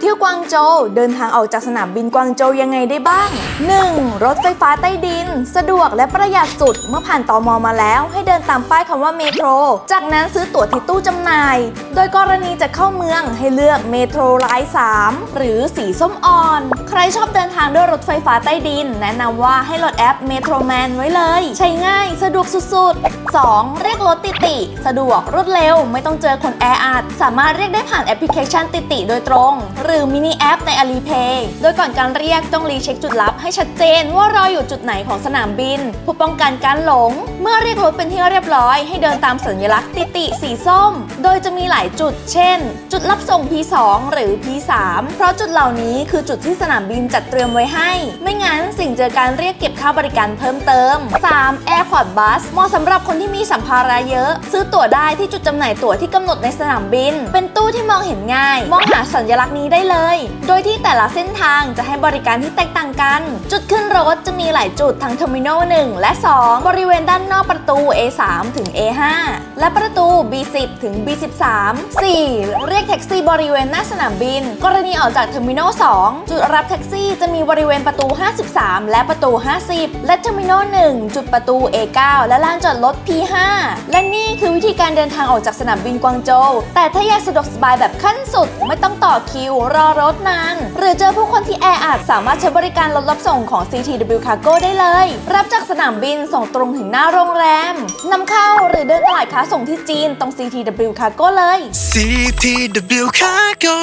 เที่ยวกวางโจวเดินทางออกจากสนามบินกวางโจวยังไงได้บ้าง 1. รถไฟฟ้าใต้ดิน สะดวกและประหยัดสุด เมื่อผ่านตอมอมาแล้ว ให้เดินตามป้ายคำว่าเมโทร จากนั้นซื้อตั๋วที่ตู้จำหน่าย โดยกรณีจะเข้าเมืองให้เลือกเมโทรไลน์3หรือสีส้มอ่อน ใครชอบเดินทางด้วยรถไฟฟ้าใต้ดิน แนะนำว่าให้โหลดแอปเมโทรแมนไว้เลย ใช้ง่ายสะดวกสุดๆ 2. เรียกรถติติ สะดวกรวดเร็ว ไม่ต้องเจอคนแออัดสามารถเรียกได้ผ่านแอปพลิเคชันติติโดยตรงหรือมินิแอปใน Alipay โดยก่อนการเรียกต้องรีเช็คจุดลับให้ชัดเจนว่ารออยู่จุดไหนของสนามบินเพื่อป้องกันการหลง เมื่อเรียกรถเป็นที่เรียบร้อย ให้เดินตามสัญลักษณ์ติติสีส้ม โดยจะมีหลายจุด เช่น จุดรับส่ง P2 หรือ P3 เพราะจุดเหล่านี้คือจุดที่สนามบินจัดเตรียมไว้ให้ ไม่งั้นสิ่งเจอการเรียกเก็บค่าบริการเพิ่มเติม 3. Airport Bus เหมาะสำหรับคนที่มีสัมภาระเยอะ ซื้อตั๋วได้ที่จุดจำหน่ายตั๋วที่กำหนดในสนามบิน เป็นตู้ที่มองเห็นง่าย มองหาสัญลักษณ์นี้ได้เลย โดยที่แต่ละเส้นทางจะให้บริการที่แตกต่างกัน จุดขึ้นรถจะมีหลายจุดทั้งเทอร์มินอล1และ 2 บริเวณด้านนอกประตู A3 ถึง A5 และประตู B10 ถึง B13 4. เรียกแท็กซี่บริเวณหน้าสนามบิน กรณีออกจากเทอร์มินอล2จุดรับแท็กซี่จะมีบริเวณประตู 53 และประตู 50 และเทอร์มินอล1จุดประตู A9 และลานจอดรถ P5 และนี่คือวิธีการเดินทางออกจากสนามบินกวางโจวแต่ถ้าอยากสะดวกสบายแบบขั้นสุดไม่ต้องต่อคิวรอรถนาน หรือเจอผู้คนที่แออัดสามารถใช้บริการรถรับส่งของ CTW Cargo ได้เลย รับจากสนามบินส่งตรงถึงหน้าโรงแรมนำเข้าหรือเดินตลาดค้าส่งที่จีนตรง CTW Cargo เลย CTW Cargo